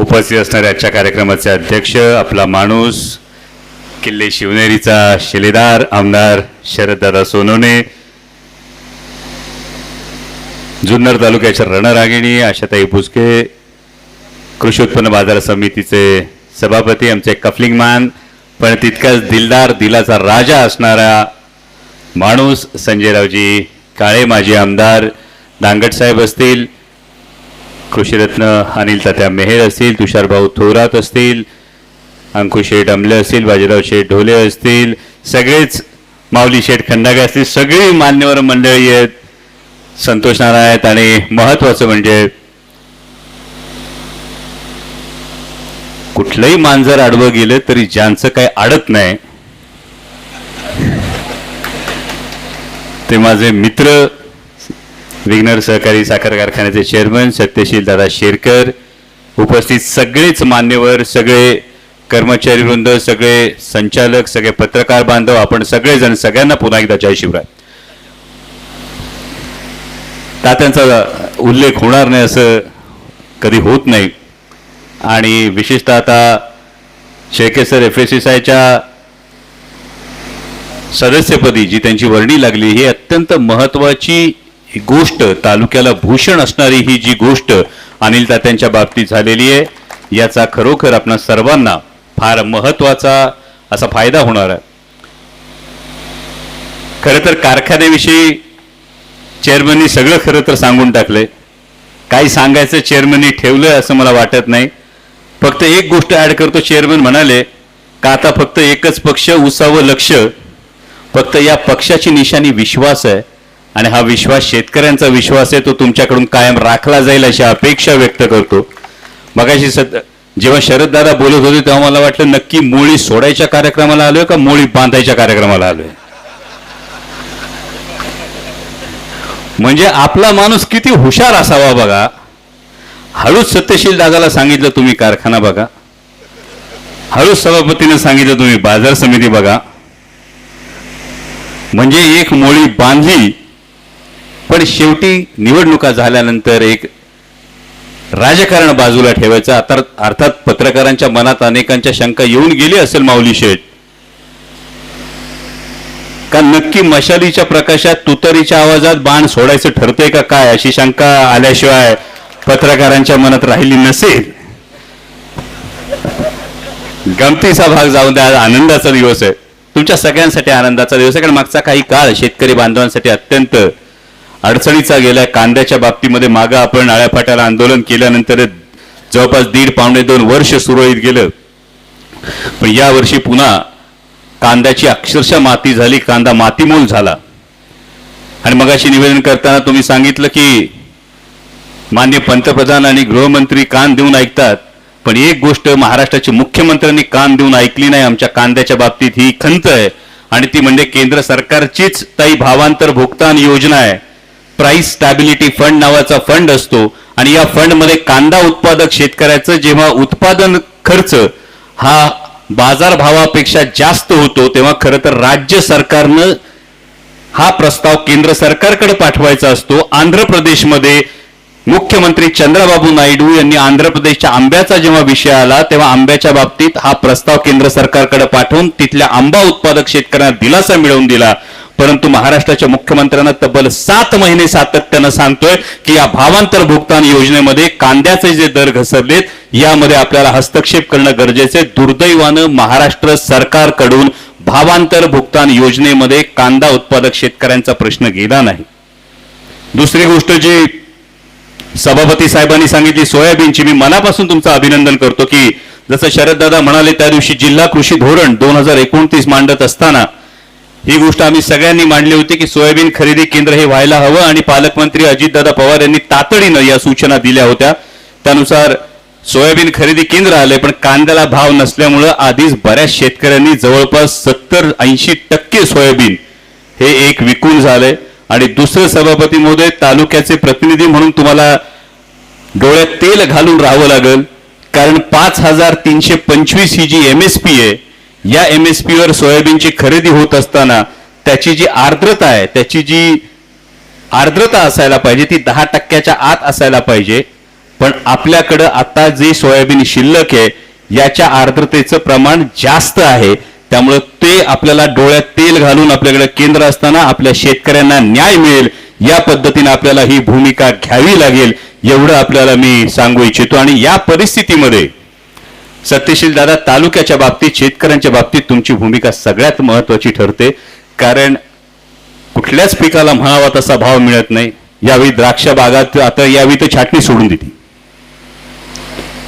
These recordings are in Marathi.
उपस्थित असणाऱ्या आजच्या कार्यक्रमाचे अध्यक्ष आपला माणूस किल्ले शिवनेरीचा शिलेदार आमदार शरददादा सोनवणे जुन्नर तालुक्याच्या रणरागिणी आशाताई भुसके कृषी उत्पन्न बाजार समितीचे सभापती आमचे कफलिंग मान पण तितकाच दिलदार दिलाचा राजा असणारा माणूस संजयरावजी काळे माजी आमदार दांगटसाहेब असतील कृषीरत्न अनिल तात्या मेहेर असतील तुषारभाऊ थोरात असतील अंकुश शेठ अमले असतील बाजीराव शेठ ढोले असतील सगळेच माऊली शेठ खंडागे असतील सगळी मान्यवर मंडळी आहेत. संतोष नारायण आहेत आणि महत्वाचं म्हणजे कुठलंही मांजर आडवं गेलं तरी ज्यांचं काही आडत नाही ते माझे मित्र विघ्नर सहकारी साखर कारखान्याचे चेअरमन सत्यशील दादा शेरकर उपस्थित सगळेच मान्यवर सगळे कर्मचारी वृंद सगळे संचालक सगळे पत्रकार बांधव आपण सगळेजण सगळ्यांना पुन्हा एकदा जय शिवराय. तात्यांचा उल्लेख होणार नाही असं कधी होत नाही. आणि विशेषतः आता शेळकेसर एफ एस एस आयच्या सदस्यपदी जी त्यांची वर्णी लागली ही अत्यंत ही गोष्ट तालुक्याला भूषण असणारी ही जी गोष्ट अनिल तात्यांच्या बाबतीत झालेली आहे याचा खरोखर आपणा सर्वांना फार महत्त्वाचा असा फायदा होणार आहे. खरं तर कारखान्याविषयी चेअरमननी सगळं खरं तर सांगून टाकलंय. काही सांगायचं चेअरमननी ठेवलंय असं मला वाटत नाही. फक्त एक गोष्ट ऍड करतो चेअरमन म्हणाले का आता फक्त एकच पक्ष उसावं लक्ष? फक्त या पक्षाची निशाणी विश्वास आहे. आणि हा विश्वास शेतकऱ्यांचा विश्वास आहे तो तुमच्याकडून कायम राखला जाईल अशी अपेक्षा व्यक्त करतो. मगाशी सद जेव्हा शरददादा बोलत होते तेव्हा मला वाटलं नक्की मोळी सोडायच्या कार्यक्रमाला आलोय का मोळी बांधायच्या कार्यक्रमाला आलोय? म्हणजे आपला माणूस किती हुशार असावा बघा. हळूच सत्यशील दादाला सांगितलं तुम्ही कारखाना बघा. हळूच सभापतीने सांगितलं तुम्ही बाजार समिती बघा. म्हणजे एक मोळी बांधली पण शेवटी निवडणुका झाल्यानंतर एक राजकारण बाजूला ठेवायचं आता अर्थात पत्रकारांच्या मनात अनेकांच्या शंका येऊन गेली असेल माऊली शेठ. का नक्की मशालीच्या प्रकाशात तुतारीच्या आवाजात बाण सोडायचं ठरतंय का काय अशी शंका आल्याशिवाय पत्रकारांच्या मनात राहिली नसेल? गमतीचा भाग जाऊन द्या आनंदाचा दिवस आहे. तुमच्या सगळ्यांसाठी आनंदाचा दिवस आहे कारण मागचा काही काळ शेतकरी बांधवांसाठी अत्यंत अडचणीचा गेलाय. कांद्याच्या बाबतीमध्ये मागं आपण आळ्याफाट्याला आंदोलन केल्यानंतर जवळपास दीड पावणे दोन वर्ष सुरळीत गेलं. पण या वर्षी पुन्हा कांद्याची अक्षरशः माती झाली कांदा मातीमोल झाला. आणि मगाशी निवेदन करताना तुम्ही सांगितलं की मान्य पंतप्रधान आणि गृहमंत्री कान देऊन ऐकतात पण एक गोष्ट महाराष्ट्राचे मुख्यमंत्र्यांनी कान देऊन ऐकली नाही आमच्या कांद्याच्या बाबतीत ही खंत आहे. आणि ती म्हणजे केंद्र सरकारचीच ताई भावांतर भुगतान योजना आहे. प्राइस स्टॅबिलिटी फंड नावाचा फंड असतो. आणि या फंडमध्ये कांदा उत्पादक शेतकऱ्याचं जेव्हा उत्पादन खर्च हा बाजारभावापेक्षा जास्त होतो तेव्हा खरं तर राज्य सरकारनं हा प्रस्ताव केंद्र सरकारकडे पाठवायचा असतो. आंध्र प्रदेशमध्ये मुख्यमंत्री चंद्रबाबू नायडू यांनी आंध्र प्रदेशच्या आंब्याचा जेव्हा विषय आला तेव्हा आंब्याच्या बाबतीत हा प्रस्ताव केंद्र सरकारकडे पाठवून तिथल्या आंबा उत्पादक शेतकऱ्यांना दिलासा मिळवून दिला. परंतु महाराष्ट्राच्या मुख्यमंत्र्यांना तब्बल सात महिने सातत्यानं सांगतोय की या भावांतर भुगतान योजनेमध्ये कांद्याचे जे दर घसरलेत यामध्ये आपल्याला हस्तक्षेप करणं गरजेचे दुर्दैवानं महाराष्ट्र सरकारकडून भावांतर भुगतान योजनेमध्ये कांदा उत्पादक शेतकऱ्यांचा प्रश्न गेला नाही. दुसरी गोष्ट जी सभापती साहेबांनी सांगितली सोयाबीनची मी मनापासून तुमचं अभिनंदन करतो की जसं शरददादा म्हणाले त्या दिवशी जिल्हा कृषी धोरण दोन हजार एकोणतीस मांडत असताना ही गोष्ट आम्ही सगळ्यांनी मांडली होती की सोयाबीन खरेदी केंद्र हे व्हायला हवं आणि पालकमंत्री अजितदादा पवार यांनी तातडीनं या सूचना दिल्या होत्या. त्यानुसार सोयाबीन खरेदी केंद्र आले पण कांद्याला भाव नसल्यामुळं आधीच बऱ्याच शेतकऱ्यांनी जवळपास सत्तर ऐंशी टक्के सोयाबीन हे एक विकून झालंय. आणि दुसरं सभापती महोदय तालुक्याचे प्रतिनिधी म्हणून तुम्हाला डोळ्यात तेल घालून राहावं लागेल. कारण पाच हजार तीनशे पंचवीस ही जी एम एस पी आहे या एम एस पी वर सोयाबीनची खरेदी होत असताना त्याची जी आर्द्रता आहे त्याची जी आर्द्रता असायला पाहिजे ती दहा टक्क्याच्या आत असायला पाहिजे. पण आपल्याकडं आता जे सोयाबीन शिल्लक आहे याच्या आर्द्रतेचं प्रमाण जास्त आहे. त्यामुळे ते आपल्याला डोळ्यात तेल घालून आपल्याकडे केंद्र असताना आपल्या शेतकऱ्यांना न्याय मिळेल. या पद्धतीने आपल्याला ही भूमिका घ्यावी लागेल एवढं आपल्याला मी सांगू इच्छितो. आणि या परिस्थितीमध्ये सत्यशील दादा तालुक्याच्या बाबतीत शेतकऱ्यांच्या बाबतीत तुमची भूमिका सगळ्यात महत्वाची ठरते. कारण कुठल्याच पिकाला म्हणावा तसा भाव मिळत नाही. यावेळी द्राक्ष बागात आता यावेळी तर छाटणी सोडून दिली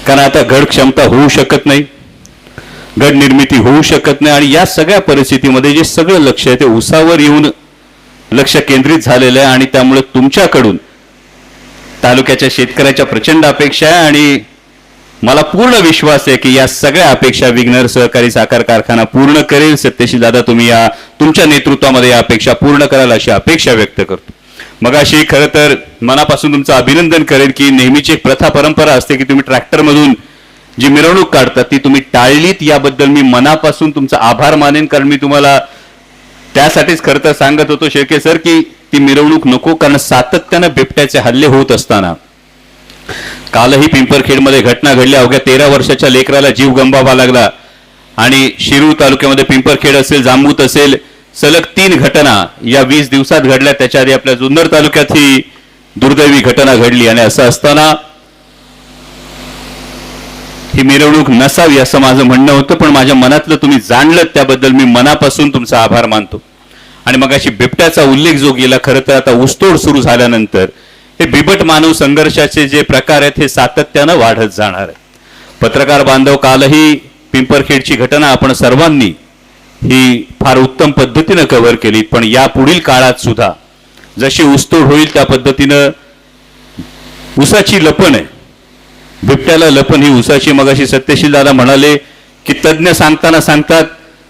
कारण आता घड क्षमता होऊ शकत नाही. गडनिर्मिती होऊ शकत नाही आणि या सगळ्या परिस्थितीमध्ये जे सगळं लक्ष आहे ते उसावर येऊन लक्ष केंद्रित झालेलं आहे आणि त्यामुळे तुमच्याकडून तालुक्याच्या शेतकऱ्याच्या प्रचंड अपेक्षा आहे आणि मला पूर्ण विश्वास आहे की या सगळ्या अपेक्षा विघ्नर सहकारी साखर कारखाना पूर्ण करेल. सत्यशील दादा तुम्ही या तुमच्या नेतृत्वामध्ये या अपेक्षा पूर्ण कराल अशी अपेक्षा व्यक्त करतो. मग अशी खरं तर मनापासून तुमचं अभिनंदन करेल की नेहमीची एक प्रथा परंपरा असते की तुम्ही ट्रॅक्टरमधून जी मिरवणूक काढतात ती तुम्ही टाळलीत याबद्दल मी मनापासून तुमचा आभार मानेन कारण मी तुम्हाला त्यासाठीच खरं तर सांगत होतो शेळके सर की ती मिरवणूक नको कारण सातत्यानं बिबट्याचे हल्ले होत असताना. कालही पिंपरखेडमध्ये घटना घडली अवघ्या तेरा वर्षाच्या लेकराला जीव गंबावा लागला. आणि शिरूर तालुक्यामध्ये पिंपरखेड असेल जांबूत असेल सलग तीन घटना या वीस दिवसात घडल्या. त्याच्या आधी आपल्या जुन्नर तालुक्यात ही दुर्दैवी घटना घडली. आणि असं असताना ही मिरवणूक नसावी असं माझं म्हणणं होतं पण माझ्या मनातलं तुम्ही जाणलं त्याबद्दल मी मनापासून तुमचा आभार मानतो. आणि मग अशी बिबट्याचा उल्लेख जो गेला खरं तर आता ऊसतोड सुरू झाल्यानंतर हे बिबट मानव संघर्षाचे जे प्रकार आहेत हे सातत्यानं वाढत जाणार आहे. पत्रकार बांधव कालही पिंपरखेडची घटना आपण सर्वांनी ही फार उत्तम पद्धतीनं कव्हर केली पण या पुढील काळात सुद्धा जशी ऊसतोड होईल त्या पद्धतीनं ऊसाची लपण आहे. बिबट्याला लपण ही उसाची मगाशी सत्यशील दादा म्हणाले की तज्ज्ञ सांगताना सांगतात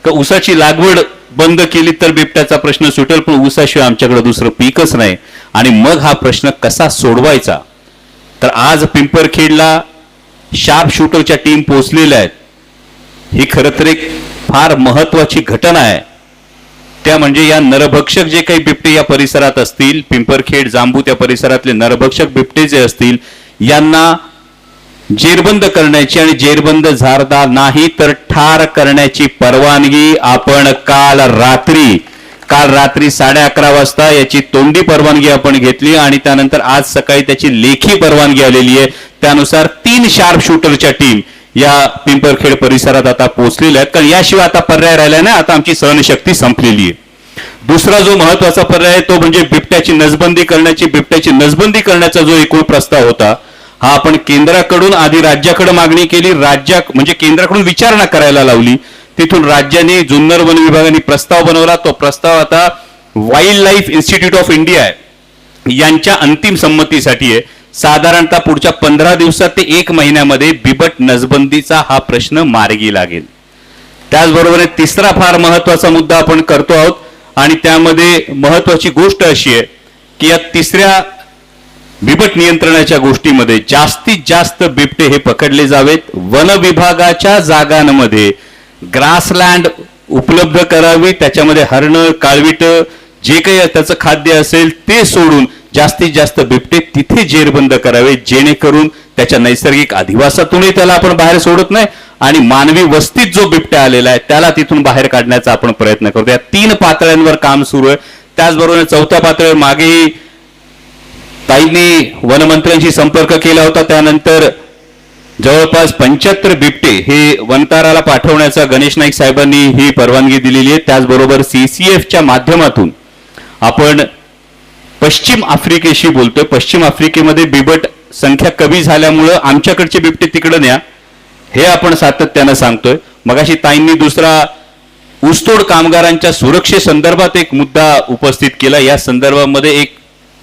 का उसाची लागवड बंद केली तर बिबट्याचा प्रश्न सुटेल पण ऊसाशिवाय आमच्याकडे दुसरं पीकच नाही. आणि मग हा प्रश्न कसा सोडवायचा? तर आज पिंपरखेडला शार्प शूटरच्या टीम पोहोचलेल्या आहेत. ही खरं तर एक फार महत्वाची घटना आहे. त्या म्हणजे या नरभक्षक जे काही बिबटे या परिसरात असतील पिंपरखेड जांबू त्या परिसरातले नरभक्षक बिबटे जे असतील यांना जेरबंद करण्याची आणि जेरबंद झारदा नाही तर ठार करण्याची परवानगी आपण काल रात्री काल रात्री साडे अकरा वाजता याची तोंडी परवानगी आपण घेतली आणि त्यानंतर आज सकाळी त्याची लेखी परवानगी आलेली आहे. त्यानुसार तीन शार्प शूटरच्या टीम या पिंपरखेड परिसरात आता पोहोचलेल्या आहेत. कारण याशिवाय आता पर्याय राहिला नाही आता आमची सहनशक्ती संपलेली आहे. दुसरा जो महत्त्वाचा पर्याय आहे तो म्हणजे बिबट्याची नसबंदी करण्याची बिबट्याची नसबंदी करण्याचा जो एकूण प्रस्ताव होता हा आपण केंद्राकडून आधी राज्याकडे मागणी केली राज्या म्हणजे केंद्राकडून विचारणा करायला लावली. तिथून राज्याने जुन्नर वन विभागाने प्रस्ताव बनवला. तो प्रस्ताव आता wildlife institute of India आहे. यांच्या अंतिम संमतीसाठी आहे. साधारणतः पुढच्या पंधरा दिवसात ते एक महिन्यामध्ये बिबट नसबंदीचा हा प्रश्न मार्गी लागेल. त्याचबरोबर तिसरा फार महत्त्वाचा मुद्दा आपण करतो आहोत. आणि त्यामध्ये महत्वाची गोष्ट अशी आहे की या तिसऱ्या बिबट नियंत्रणाच्या गोष्टीमध्ये जास्तीत जास्त बिबटे हे पकडले जावेत. वन विभागाच्या जागांमध्ये ग्रासलँड उपलब्ध करावी त्याच्यामध्ये हरणं काळविट जे काही त्याचं खाद्य असेल ते सोडून जास्तीत जास्त बिबटे तिथे जेरबंद करावे जेणेकरून त्याच्या नैसर्गिक अधिवासातूनही त्याला आपण बाहेर सोडत नाही आणि मानवी वस्तीत जो बिबट्या आलेला आहे त्याला तिथून बाहेर काढण्याचा आपण प्रयत्न करतो. या तीन पातळ्यांवर काम सुरू आहे. त्याचबरोबर चौथ्या पातळीवर मागेही ताईंनी वनमंत्र्यांशी संपर्क केला होता. त्यानंतर जवळपास पंच्याहत्तर बिबटे हे वनताराला पाठवण्याचा गणेश नाईक साहेबांनी ही परवानगी दिलेली आहे. त्याचबरोबर सीसीएफच्या माध्यमातून आपण पश्चिम आफ्रिकेशी बोलतोय. पश्चिम आफ्रिकेमध्ये बिबट संख्या कमी झाल्यामुळं आमच्याकडचे बिबटे तिकडं न्या. हे आपण सातत्यानं सांगतोय. मगाशी ताईंनी दुसरा ऊसतोड कामगारांच्या सुरक्षेसंदर्भात एक मुद्दा उपस्थित केला. या संदर्भामध्ये एक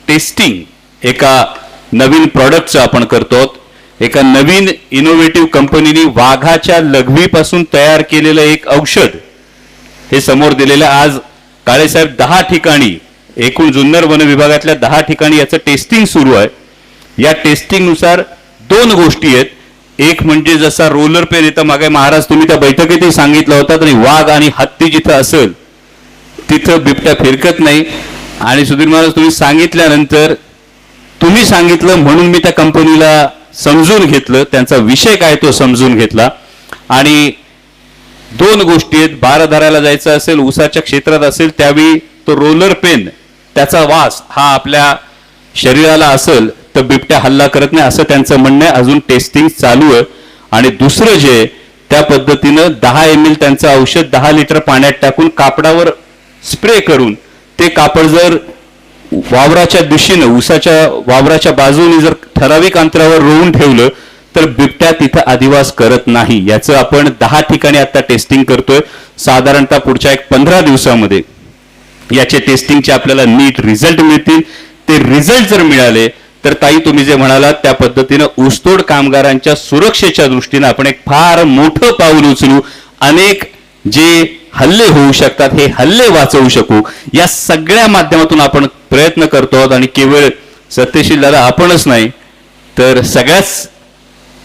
टेस्टिंग एका नवीन प्रॉडक्टचं आपण करतो. एका नवीन इनोव्हेटिव्ह कंपनीने वाघाच्या लघवीपासून तयार केलेलं एक औषध. हे समोर दिलेलं आज काळेसाहेब दहा ठिकाणी एकूण जुन्नर वन विभागातल्या दहा ठिकाणी याचं टेस्टिंग सुरू आहे. या टेस्टिंगनुसार दोन गोष्टी आहेत. एक म्हणजे जसा रोलर पेन येतं मागे महाराज तुम्ही त्या बैठकीतही सांगितलं होता तरी वाघ आणि हत्ती जिथं असेल तिथं बिबट्या फिरकत नाही. आणि सुधीर महाराज तुम्ही सांगितल्यानंतर तुम्ही सांगितलं म्हणून मी त्या कंपनीला समजून घेतलं त्यांचा विषय काय तो समजून घेतला. आणि दोन गोष्टी आहेत बारा धरायला जायचं असेल उसाच्या क्षेत्रात असेल त्यावेळी तो रोलर पेन त्याचा वास हा आपल्या शरीराला असेल तर बिबट्या हल्ला करत नाही असं त्यांचं म्हणणं आहे. अजून टेस्टिंग चालू आहे. आणि दुसरं जे त्या पद्धतीनं दहा एम एल त्यांचं औषध दहा लिटर पाण्यात टाकून कापडावर स्प्रे करून ते कापड जर वावराच्या दिशेनं उसाच्या वावराच्या बाजूने जर ठराविक अंतरावर रोवून ठेवलं तर बिबट्या तिथं अधिवास करत नाही. याचं आपण दहा ठिकाणी आता टेस्टिंग करतोय. साधारणतः पुढच्या एक पंधरा दिवसामध्ये याचे टेस्टिंगचे आपल्याला नीट रिझल्ट मिळतील. ते रिझल्ट जर मिळाले तर ताई तुम्ही जे म्हणालात त्या पद्धतीनं ऊसतोड कामगारांच्या सुरक्षेच्या दृष्टीनं आपण एक फार मोठं पाऊल उचलू. अनेक जे हल्ले होऊ शकतात हे हल्ले वाचवू शकू या सगळ्या माध्यमातून आपण प्रयत्न करतो आहोत. आणि केवळ सत्यशील दादा आपणच नाही तर सगळ्याच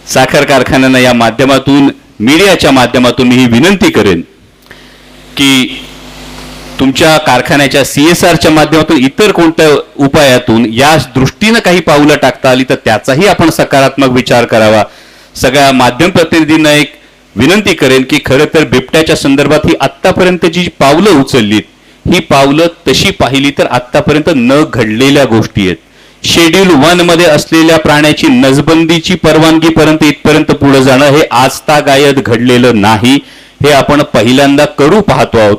साखर कारखान्यांना या माध्यमातून मीडियाच्या माध्यमातून मी ही विनंती करेन की तुमच्या कारखान्याच्या सीएसआरच्या माध्यमातून इतर कोणत्या उपायातून या दृष्टीनं काही पावलं टाकता आली तर त्याचाही आपण सकारात्मक विचार करावा. सगळ्या माध्यम प्रतिनिधींना एक विनंती करेन की खरं तर बिबट्याच्या संदर्भात ही आत्तापर्यंत जी पावलं उचललीत ही पावलं तशी पाहिली तर आत्तापर्यंत न घडलेल्या गोष्टी आहेत. शेड्यूल वनमध्ये असलेल्या प्राण्याची नसबंदीची परवानगी पर्यंत इथपर्यंत पुढे जाणं हे आजता गायत घडलेलं नाही हे आपण पहिल्यांदा करू पाहतो आहोत.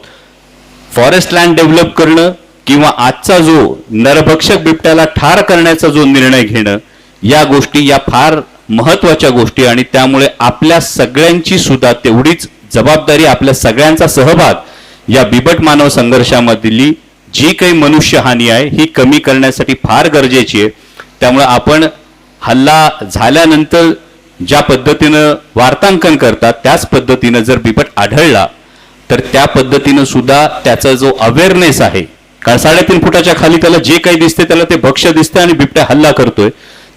फॉरेस्ट लँड डेव्हलप करणं किंवा आजचा जो नरभक्षक बिबट्याला ठार करण्याचा जो निर्णय घेणं या गोष्टी या फार महत्त्वाच्या गोष्टी आणि त्यामुळे आपल्या सगळ्यांची सुद्धा तेवढीच जबाबदारी आपल्या सगळ्यांचा सहभाग या बिबट मानव संघर्षामधली जी काही मनुष्यहानी आहे ही कमी करण्यासाठी फार गरजेची आहे. त्यामुळे आपण हल्ला झाल्यानंतर ज्या पद्धतीनं वार्तांकन करतात त्याच पद्धतीनं जर बिबट आढळला तर त्या पद्धतीनं सुद्धा त्याचा जो अवेअरनेस आहे कारण साडेतीन फुटाच्या खाली त्याला जे काही दिसते त्याला ते भक्ष्य दिसते आणि बिबट्या हल्ला करतोय.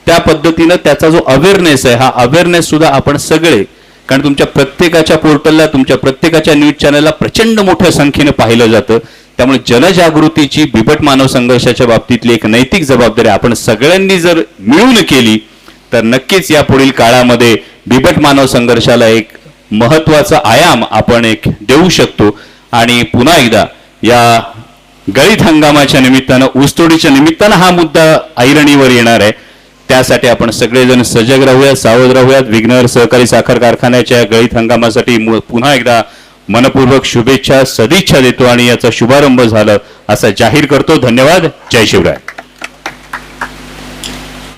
त्या पद्धतीनं त्याचा जो अवेअरनेस आहे हा अवेअरनेस सुद्धा आपण सगळे कारण तुमच्या प्रत्येकाच्या पोर्टलला तुमच्या प्रत्येकाच्या न्यूज चॅनलला प्रचंड मोठ्या संख्येनं पाहिलं जातं. त्यामुळे जनजागृतीची बिबट मानव संघर्षाच्या बाबतीतली एक नैतिक जबाबदारी आपण सगळ्यांनी जर मिळून केली तर नक्कीच या पुढील काळामध्ये बिबट मानव संघर्षाला एक महत्त्वाचा आयाम आपण एक देऊ शकतो. आणि पुन्हा एकदा या गळीत हंगामाच्या निमित्तानं ऊसतोडीच्या निमित्तानं हा मुद्दा ऐरणीवर येणार आहे. त्यासाठी आपण सगळेजण सजग राहूयात सावध राहूयात. विघ्नर सहकारी साखर कारखान्याच्या गळीत हंगामासाठी पुन्हा एकदा मनपूर्वक शुभेच्छा सदिच्छा देतो आणि याचा शुभारंभ झाला असं जाहीर करतो. धन्यवाद. जय शिवराय.